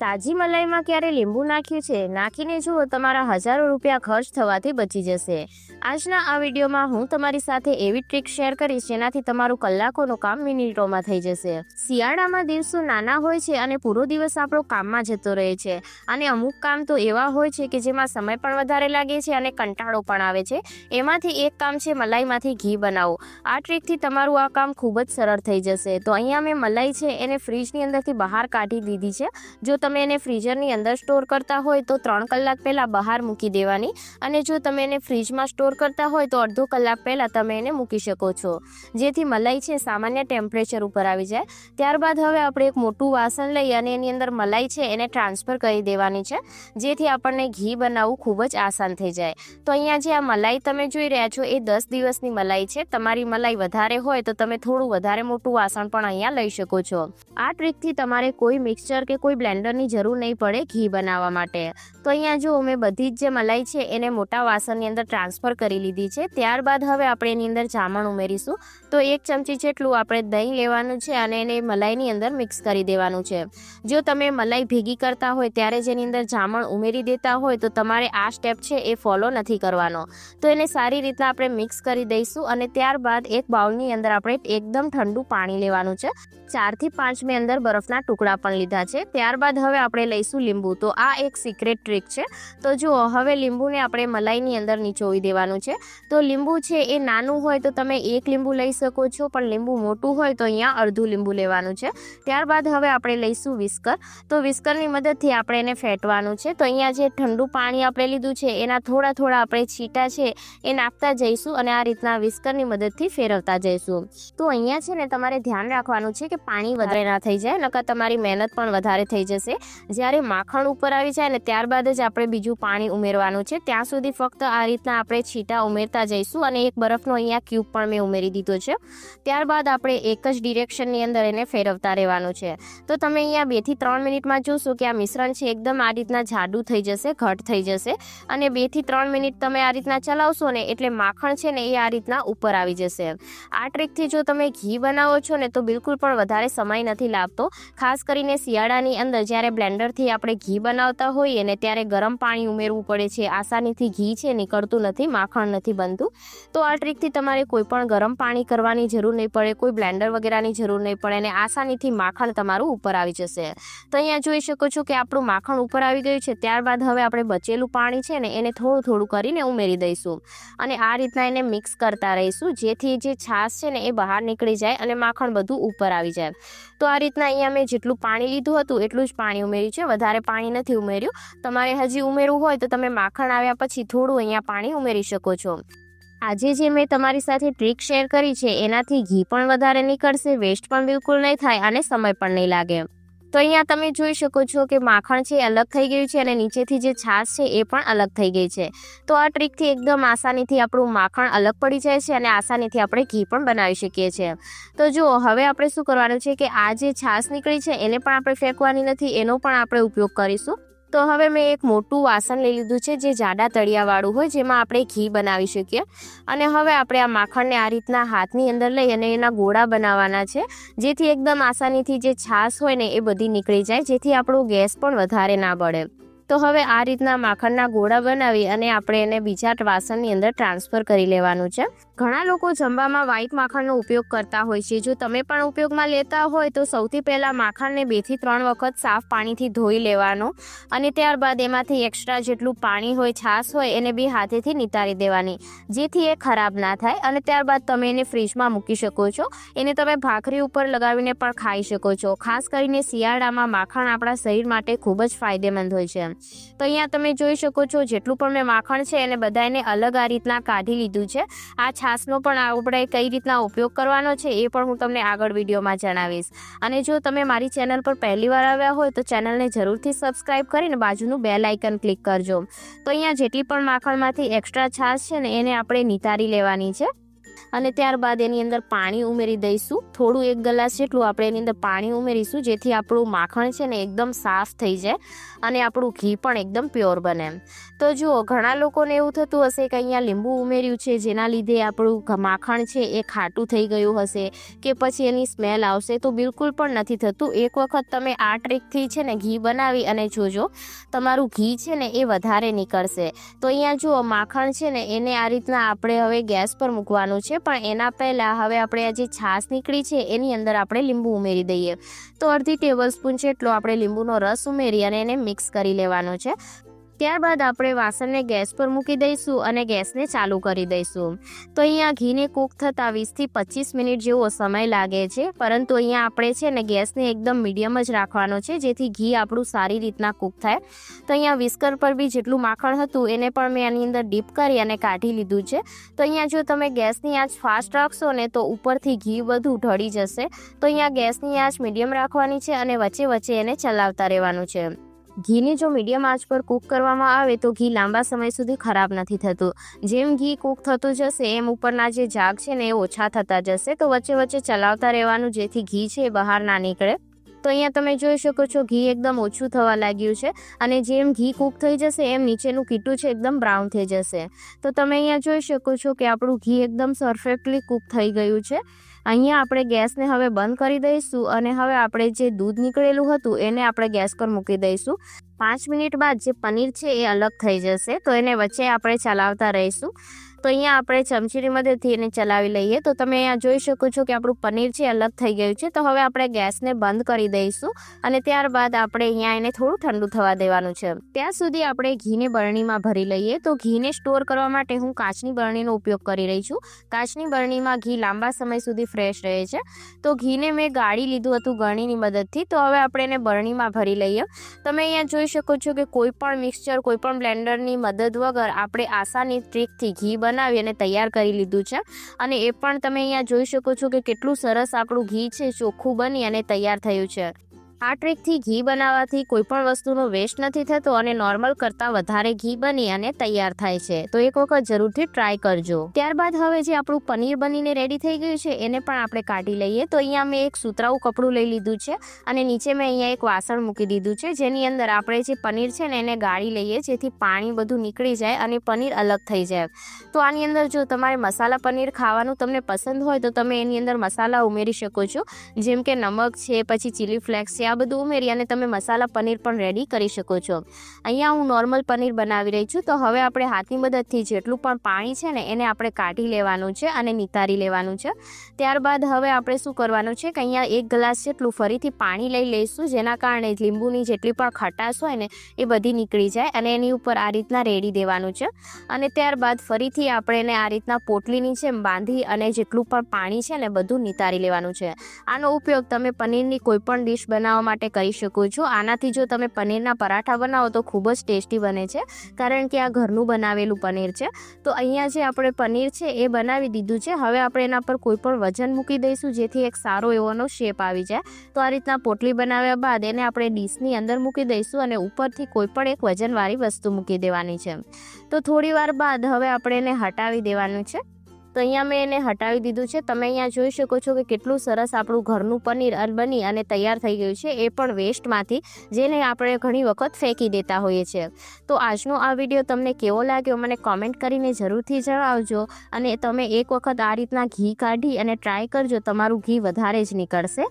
તાજી મલાઈમાં ક્યારે લીંબુ નાખ્યું છે? નાખીને જુઓ, તમારા હજારો રૂપિયા ખર્ચ થવાથી બચી જશે. આજના આ વિડીયોમાં હું તમારી સાથે એવી ટ્રીક શેર કરીશ જેનાથી તમારું કલાકોનું કામ મિનિટોમાં થઈ જશે. શિયાળામાં દિવસો નાના હોય છે અને પૂરો દિવસ આપણો કામમાં જતો રહે છે. અને અમુક કામ તો એવા હોય છે કે જેમાં સમય પણ વધારે લાગે છે અને કંટાળો પણ આવે છે. એમાંથી એક કામ છે મલાઈમાંથી ઘી બનાવો. આ ટ્રીકથી તમારું આ કામ ખૂબ જ સરળ થઈ જશે. તો અહીંયા મેં મલાઈ છે એને ફ્રીજની અંદરથી બહાર કાઢી દીધી છે. જો તમે એને ફ્રીઝરની અંદર સ્ટોર કરતા હોય તો ત્રણ કલાક પહેલાં બહાર મૂકી દેવાની. અને જો તમે એને ફ્રીજમાં સ્ટોર કરતા હોય તો અડધો કલાક પહેલાં તમે એને મૂકી શકો છો. જેથી મલાઈ છે સામાન્ય ટેમ્પરેચર ઉપર આવી જાય. ત્યારબાદ હવે આપણે એક મોટું વાસણ લઈ અને એની અંદર મલાઈ છે એને ટ્રાન્સફર કરી દેવાની છે. જેથી આપણને ઘી બનાવવું ખૂબ જ આસાન થઈ જાય. તો અહીંયા જે આ મલાઈ તમે જોઈ રહ્યા છો એ દસ દિવસની મલાઈ છે. તમારી મલાઈ વધારે હોય તો તમે થોડું વધારે મોટું વાસણ પણ અહીંયા લઈ શકો છો. આ ટ્રીકથી તમારે કોઈ મિક્સચર કે કોઈ બ્લેન્ડરની જરૂર નહીં પડે ઘી બનાવવા માટે. તો અહીંયા જો મેં બધી જ જે મલાઈ છે એને મોટા વાસણની અંદર ટ્રાન્સફર કરી લીધી છે. ત્યારબાદ હવે આપણે એની અંદર જામણ ઉમેરીશું. તો એક ચમચી જેટલું આપણે દહીં લેવાનું છે અને એને મલાઈની અંદર મિક્સ કરી દેવાનું છે. જો તમે મલાઈ ભેગી કરતા હોય ત્યારે જેની અંદર જામણ ઉમેરી દેતા હોય તો તમારે આ સ્ટેપ છે એ ફોલો નથી કરવાનો. તો એને સારી રીતના આપણે મિક્સ કરી દઈશું અને ત્યારબાદ એક બાઉલની અંદર આપણે એકદમ ઠંડુ પાણી લેવાનું છે. ચારથી પાંચ મેં અંદર બરફના ટુકડા પણ લીધા છે. ત્યારબાદ હવે આપણે લઈશું લીંબુ. તો આ એક સિક્રેટ ટ્રીક છે. તો જુઓ, હવે લીંબુને આપણે મલાઈની અંદર નીચોવી દેવાનું છે. તો લીંબુ છે એ નાનું હોય તો તમે એક લીંબુ લઈ શકો છો, પણ લીંબુ મોટું હોય તો અહીંયા અડધું લીંબુ લેવાનું છે. ત્યારબાદ હવે આપણે લઈશું વિસ્કર. તો વિસ્કરની મદદથી આપણે એને ફેટવાનું છે. તો અહીંયા જે ઠંડુ પાણી આપણે લીધું છે, એના થોડા થોડા આપણે છીટા છે એ નાખતા જઈશું અને આ રીતના વિસ્કરની મદદથી ફેરવતા જઈશું. તો અહીંયા છે ને તમારે ધ્યાન રાખવાનું છે કે પાણી વધારે ના થઈ જાય, નકર તમારી મહેનત પણ વધારે થઈ જશે. જ્યારે માખણ ઉપર આવી જાય ને ત્યારબાદ જ આપણે બીજું પાણી ઉમેરવાનું છે. ત્યાં સુધી ફક્ત આ રીતના આપણે છીટા ઉમેરતા જઈશું અને એક બરફનો અહીંયા ક્યુબ પણ મેં ઉમેરી દીધો છે. ત્યારબાદ આપણે એક જ ડિરેક્શનની અંદર એને ફેરવતા રહેવાનું છે. તો તમે અહીંયા બેથી ત્રણ મિનિટમાં જોશો કે આ મિશ્રણ છે એકદમ આ રીતના જાડું થઈ જશે, ઘટ થઈ જશે અને બેથી ત્રણ મિનિટ તમે આ રીતના ચલાવશો ને એટલે માખણ છે ને એ આ રીતના ઉપર આવી જશે. આ ટ્રીકથી જો તમે ઘી બનાવો છો ને તો બિલકુલ પણ વધારે સમય નથી લાગતો. ખાસ કરીને શિયાળાની અંદર જ્યારે બ્લેન્ડરથી આપણે ઘી બનાવતા હોઈએ ને ત્યારે ગરમ પાણી ઉમેરવું પડે છે. આસાનીથી ઘી છે, નીકળતું નથી માખણ નથી બનતું. તો આ ટ્રીકથી તમારે કોઈ પણ ગરમ પાણી કરવાની જરૂર નહીં પડે, કોઈ બ્લેન્ડર વગેરેની જરૂર નહીં પડે અને આસાનીથી માખણ તમારું ઉપર આવી જશે. તો અહીંયા જોઈ શકો છો કે આપણું માખણ ઉપર આવી ગયું છે. ત્યારબાદ હવે આપણે બચેલું પાણી છે ને એને થોડું થોડું કરીને ઉમેરી દઈશું. અને આ રીતના એને મિક્સ કરતા રહીશું, જેથી જે છાશ છે ને એ બહાર નીકળી જાય અને માખણ બધું ઉપર આવી જાય. તો આ રીતના અહીંયા મેં જેટલું પાણી લીધું હતું, એટલું જ પાણી ઉમેર્યું છે. વધારે પાણી નથી ઉમેર્યું. તમારે હજી ઉમેરવું હોય તો તમે માખણ આવ્યા પછી થોડું અહીંયા પાણી ઉમેરી શકો છો. આજે જે મેં તમારી સાથે ટ્રીક શેર કરી છે, એનાથી ઘી પણ વધારે નીકળશે, વેસ્ટ પણ બિલકુલ નહીં થાય અને સમય પણ નહીં લાગે. તો અહીંયા તમે જોઈ શકો છો કે માખણ છે અલગ થઈ ગયું છે અને નીચેથી જે છાશ છે એ પણ અલગ થઈ ગઈ છે. તો આ ટ્રીકથી એકદમ આસાનીથી આપણું માખણ અલગ પડી જાય છે અને આસાનીથી આપણે ઘી પણ બનાવી શકીએ છીએ. તો જુઓ હવે આપણે શું કરવાનું છે કે આ જે છાશ નીકળી છે એને પણ આપણે ફેંકવાની નથી, એનો પણ આપણે ઉપયોગ કરીશું. તો હવે મેં એક મોટું વાસણ લઈ લીધું છે, જે જાડા તળિયાવાળું હોય, જેમાં આપણે ઘી બનાવી શકીએ. અને હવે આપણે આ માખણને આ રીતના હાથની અંદર લઈ અને એના ગોળા બનાવવાના છે, જેથી એકદમ આસાનીથી જે છાશ હોય ને એ બધી નીકળી જાય, જેથી આપણો ગેસ પણ વધારે ના બળે. તો હવે આ રીતના માખણના ગોળા બનાવી અને આપણે એને બીજા વાસણની અંદર ટ્રાન્સફર કરી લેવાનું છે. ઘણા લોકો જમવામાં વ્હાઈટ માખણનો ઉપયોગ કરતા હોય છે. જો તમે પણ ઉપયોગમાં લેતા હોય તો સૌથી પહેલાં માખણને બેથી ત્રણ વખત સાફ પાણીથી ધોઈ લેવાનો અને ત્યારબાદ એમાંથી એક્સ્ટ્રા જેટલું પાણી હોય, છાશ હોય એને બી હાથેથી નિતારી દેવાની, જેથી એ ખરાબ ના થાય. અને ત્યારબાદ તમે એને ફ્રીજમાં મૂકી શકો છો. એને તમે ભાખરી ઉપર લગાવીને પણ ખાઈ શકો છો. ખાસ કરીને શિયાળામાં માખણ આપણા શરીર માટે ખૂબ જ ફાયદેમંદ હોય છે. તો અહીંયા તમે જોઈ શકો છો, જેટલું પણ મેં માખણ છે એને બધાને અલગ આ રીતના કાઢી લીધું છે. આ છાશનો પણ આપણે કઈ રીતના ઉપયોગ કરવાનો છે એ પણ હું તમને આગળ વિડીયોમાં જણાવીશ. અને જો તમે મારી ચેનલ પર પહેલી વાર આવ્યા હોય તો ચેનલને જરૂરથી સબસ્ક્રાઈબ કરીને બાજુનું બેલ આઇકન ક્લિક કરજો. તો અહીંયા જેટલી પણ માખણમાંથી એક્સ્ટ્રા છાશ છે ને એને આપણે નિતારી લેવાની છે. અને ત્યારબાદ એની અંદર પાણી ઉમેરી દઈશું. થોડું એક ગ્લાસ જેટલું આપણે એની અંદર પાણી ઉમેરીશું, જેથી આપણું માખણ છે ને એકદમ સાફ થઈ જાય અને આપણું ઘી પણ એકદમ પ્યોર બને. તો જુઓ, ઘણા લોકોને એવું થતું હશે કે અહીંયા લીંબુ ઉમેર્યું છે, જેના લીધે આપણું માખણ છે એ ખાટું થઈ ગયું હશે કે પછી એની સ્મેલ આવશે. તો બિલકુલ પણ નથી થતું. એક વખત તમે આ ટ્રીકથી છે ને ઘી બનાવી અને જોજો, તમારું ઘી છે ને એ વધારે નીકળશે. તો અહીંયા જુઓ, માખણ છે ને એને આ રીતના આપણે હવે ગેસ પર મૂકવાનું છે. પણ એના પહેલાં હવે આપણે આ જે છાશ નીકળી છે, એની અંદર આપણે લીંબુ ઉમેરી દઈએ. તો અડધી ટેબલ સ્પૂન જેટલો આપણે લીંબુનો રસ ઉમેરી અને એને મિક્સ કરી લેવાનો છે. ત્યારબાદ આપણે વાસણને ગેસ પર મૂકી દઈશું અને ગેસને ચાલુ કરી દઈશું. તો અહીંયા ઘીને કૂક થતાં વીસથી પચીસ મિનિટ જેવો સમય લાગે છે, પરંતુ અહીંયા આપણે છે ને ગેસને એકદમ મીડિયમ જ રાખવાનો છે, જેથી ઘી આપણું સારી રીતના કૂક થાય. તો અહીંયા વિસ્કર પર બી જેટલું માખણ હતું, એને પણ મેં આની અંદર ડીપ કરી અને કાઢી લીધું છે. તો અહીંયા જો તમે ગેસની આંચ ફાસ્ટ રાખશો ને તો ઉપરથી ઘી બધું ઢળી જશે. તો અહીંયા ગેસની આંચ મીડિયમ રાખવાની છે અને વચ્ચે વચ્ચે એને ચલાવતા રહેવાનું છે. ઘીને જો મીડિયમ આંચ પર કૂક કરવામાં આવે તો ઘી લાંબા સમય સુધી ખરાબ નથી થતું. જેમ ઘી કૂક થતું જશે, એમ ઉપરના જે જાગ છે ને એ ઓછા થતા જશે. તો વચ્ચે વચ્ચે ચલાવતા રહેવાનું જેથી ઘી છે એ બહાર ના નીકળે. તો અહીંયા તમે જોઈ શકો છો, ઘી એકદમ ઓછું થવા લાગ્યું છે અને જેમ ઘી કૂક થઈ જશે, એમ નીચેનું કીટું છે એકદમ બ્રાઉન થઈ જશે. તો તમે અહીંયા જોઈ શકો છો કે આપણું ઘી એકદમ પરફેક્ટલી કૂક થઈ ગયું છે. અહીંયા આપણે ગેસને હવે બંધ કરી દઈશું અને હવે આપણે જે દૂધ નીકળેલું હતું એને આપણે ગેસ પર મૂકી દઈશું. પાંચ મિનિટ બાદ જે પનીર છે એ અલગ થઈ જશે, તો એને વચ્ચે આપણે ચલાવતા રહીશું. તો અહીંયા આપણે ચમચીની મદદથી એને ચલાવી લઈએ. તો તમે અહીંયા જોઈ શકો છો કે આપણું પનીર છે અલગ થઈ ગયું છે. તો હવે આપણે ગેસને બંધ કરી દઈશું અને ત્યારબાદ આપણે અહીંયા એને થોડું ઠંડુ થવા દેવાનું છે. ત્યાં સુધી આપણે ઘીને બરણીમાં ભરી લઈએ. તો ઘીને સ્ટોર કરવા માટે હું કાચની બરણીનો ઉપયોગ કરી રહી છું. કાચની બરણીમાં ઘી લાંબા સમય સુધી ફ્રેશ રહે છે. તો ઘીને મેં ગાળી લીધું હતું ગરણીની મદદથી. તો હવે આપણે એને બરણીમાં ભરી લઈએ. તમે અહીંયા જોઈ શકો છો કે કોઈ પણ મિક્સચર કોઈ પણ બ્લેન્ડરની મદદ વગર આપણે આસાની ટ્રીકથી ઘી બનાવી અને તૈયાર કરી લીધું છે. અને એ પણ તમે અહીંયા જોઈ શકો છો કે કેટલું સરસ આપણું ઘી છે, ચોખ્ખું બની અને તૈયાર થયું છે. આ ટ્રીકથી ઘી બનાવવાથી કોઈ પણ વસ્તુનો વેસ્ટ નથી થતો અને નોર્મલ કરતાં વધારે ઘી બની અને તૈયાર થાય છે. તો એક વખત જરૂરથી ટ્રાય કરજો. ત્યારબાદ હવે જે આપણું પનીર બનીને રેડી થઈ ગયું છે, એને પણ આપણે કાઢી લઈએ. તો અહીંયા મેં એક સુતરાઉ કપડું લઈ લીધું છે અને નીચે મેં અહીંયા એક વાસણ મૂકી દીધું છે, જેની અંદર આપણે જે પનીર છે ને એને ગાળી લઈએ, જેથી પાણી બધું નીકળી જાય અને પનીર અલગ થઈ જાય. તો આની અંદર જો તમારે મસાલા પનીર ખાવાનું તમને પસંદ હોય, તો તમે એની અંદર મસાલા ઉમેરી શકો છો. જેમ કે નમક છે, પછી ચીલી ફ્લેક્સ છે, આ બધું ઉમેરી અને તમે મસાલા પનીર પણ રેડી કરી શકો છો. અહીંયા હું નોર્મલ પનીર બનાવી રહી છું. તો હવે આપણે હાથની મદદથી જેટલું પણ પાણી છે ને, એને આપણે કાઢી લેવાનું છે અને નિતારી લેવાનું છે. ત્યારબાદ હવે આપણે શું કરવાનું છે કે અહીંયા એક ગ્લાસ જેટલું ફરીથી પાણી લઈ લઈશું, જેના કારણે લીંબુની જેટલી પણ ખટાશ હોય ને, એ બધી નીકળી જાય અને એની ઉપર આ રીતના રેડી દેવાનું છે. અને ત્યારબાદ ફરીથી આપણે એને આ રીતના પોટલીની જેમ બાંધી અને જેટલું પણ પાણી છે ને, બધું નિતારી લેવાનું છે. આનો ઉપયોગ તમે પનીરની કોઈ પણ ડિશ બનાવવા માટે કરી શકો છો. આનાથી જો તમે પનીરના પરાઠા બનાવો તો ખૂબ જ ટેસ્ટી બને છે. કારણ કે આ ઘરનું બનાવેલું પનીર છે. તો અહીંયા જે આપણે પનીર છે એ બનાવી દીધું છે. હવે આપણે એના પર કોઈ પણ વજન મૂકી દઈશું, જેથી એક સારો એવોનો શેપ આવી જાય. તો આ રીતના પોટલી બનાવ્યા બાદ એને આપણે ડીશની અંદર મૂકી દઈશું અને ઉપરથી કોઈ પણ એક વજનવાળી વસ્તુ મૂકી દેવાની છે. તો થોડી વાર બાદ હવે આપણે એને હટાવી દેવાનું છે. તો અહીંયા મેં એને હટાવી દીધું છે. તમે અહીંયા જોઈ શકો છો કે કેટલું સરસ આપણું ઘરનું પનીર બની અને તૈયાર થઈ ગયું છે. એ પણ વેસ્ટમાંથી, જેને આપણે ઘણી વખત ફેંકી દેતા હોઈએ છીએ. તો આજનો આ વીડિયો તમને કેવો લાગ્યો, મને કોમેન્ટ કરીને જરૂરથી જણાવજો. અને તમે એક વખત આ રીતના ઘી કાઢી અને ટ્રાય કરજો. તમારું ઘી વધારે જ નીકળશે.